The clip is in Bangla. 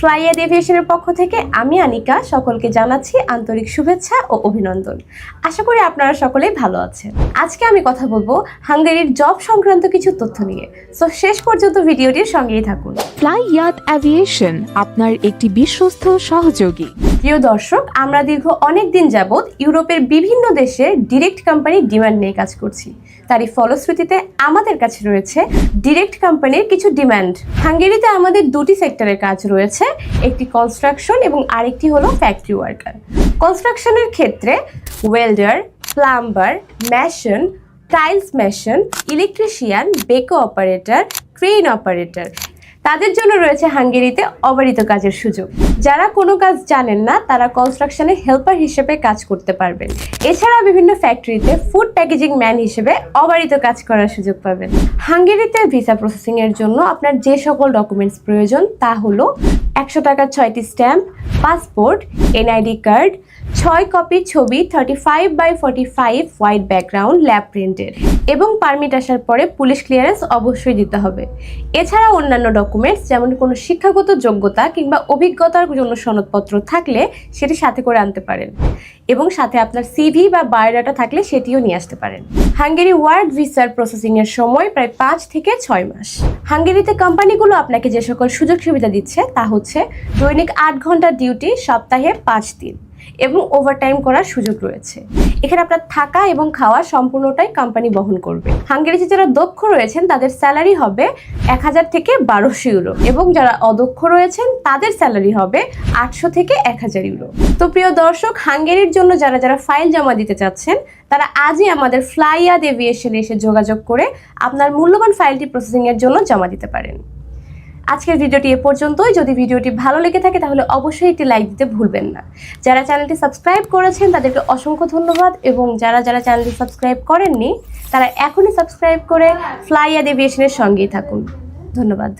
ফ্লাইয়াদ এভিয়েশনের পক্ষ থেকে আমি আনিকা সকলকে জানাচ্ছি আন্তরিক শুভেচ্ছা ও অভিনন্দন। আশা করি আপনারা সকলেই ভালো আছেন। আজকে আমি কথা বলব হাঙ্গেরির জব সংক্রান্ত কিছু তথ্য নিয়ে। সো শেষ পর্যন্ত ভিডিওটির সঙ্গেই থাকুন। ফ্লাই ইয়াত অ্যাভিয়েশন আপনার একটি বিশ্বস্ত সহযোগী। প্রিয় দর্শক আমরা দীর্ঘ অনেক দিন যাবৎ ইউরোপের বিভিন্ন দেশে ডিরেক্ট কোম্পানির ডিমান্ড নিয়ে কাজ করছি। তারই ফলশ্রুতিতে আমাদের কাছে রয়েছে ডিরেক্ট কোম্পানির কিছু ডিমান্ড। হাঙ্গেরিতে আমাদের দুটি সেক্টরের কাজ রয়েছে। একটি কনস্ট্রাকশন এবং আরেকটি হলো ফ্যাক্টরি ওয়ার্কার কনস্ট্রাকশনের ক্ষেত্রে welder plumber mason tiles mason electrician backhoe operator crane operator তাদের জন্য রয়েছে হাঙ্গেরিতে অবারিত কাজের সুযোগ। যারা কোনো কাজ জানেন না, তারা কনস্ট্রাকশনে হেল্পার হিসেবে কাজ করতে পারবেন। এছাড়া বিভিন্ন ফ্যাক্টরিতে ফুড প্যাকেজিং ম্যান হিসেবে অবারিত কাজ করার সুযোগ পাবেন। হাঙ্গেরিতে ভিসা প্রসেসিং এর জন্য আপনার যে সকল ডকুমেন্টস প্রয়োজন, তা হলো একশো টাকার ছয়টি স্ট্যাম্প, পাসপোর্ট, এনআইডি কার্ড, ছয় কপি ছবি thirty five by forty five white background lab প্রিন্টের এবং পারমিট আসার পরে পুলিশ ক্লিয়ারেন্স অবশ্যই দিতে হবে। এছাড়া অন্যান্য ডকুমেন্টস যেমন কোনো শিক্ষাগত যোগ্যতা কিংবা অভিজ্ঞতার জন্য সনদপত্র থাকলে সেটি সাথে করে আনতে পারেন। এবং সাথে আপনার সিভি বা বায়োডাটা থাকলে সেটিও নিয়ে আসতে পারেন। হাঙ্গেরি ওয়ার্ড ভিসার প্রসেসিংয়ের সময় প্রায় পাঁচ থেকে ছয় মাস। হাঙ্গেরিতে কোম্পানিগুলো আপনাকে যে সকল সুযোগ সুবিধা দিচ্ছে তা হচ্ছে দৈনিক আট ঘণ্টা ডিউটি, সপ্তাহে পাঁচ দিন এবং ওভারটাইম করার সুযোগ রয়েছে। এখানে আপনার থাকা এবং খাওয়া সম্পূর্ণটাই কোম্পানি বহন করবে। হাঙ্গেরিতে যারা দক্ষ রয়েছেন, তাদের স্যালারি হবে এক হাজার থেকে বারোশো ইউরো এবং যারা অদক্ষ রয়েছেন, তাদের স্যালারি হবে আটশো থেকে এক হাজার ইউরো তো প্রিয় দর্শক, হাঙ্গেরির জন্য যারা যারা ফাইল জমা দিতে চাচ্ছেন, তারা আজই আমাদের ফ্লাইয়াদ এভিয়েশনে এসে যোগাযোগ করে আপনার মূল্যবান ফাইলটি প্রসেসিংয়ের জন্য জমা দিতে পারেন। আজকের ভিডিওটি এ পর্যন্তই। যদি ভিডিওটি ভালো লেগে থাকে, তাহলে অবশ্যই একটি লাইক দিতে ভুলবেন না। যারা চ্যানেলটি সাবস্ক্রাইব করেছেন, তাদেরকে অসংখ্য ধন্যবাদ এবং যারা যারা চ্যানেলটি সাবস্ক্রাইব করেননি, তারা এখনই সাবস্ক্রাইব করে ফ্লাই এভিয়েশনের সঙ্গেই থাকুন। ধন্যবাদ।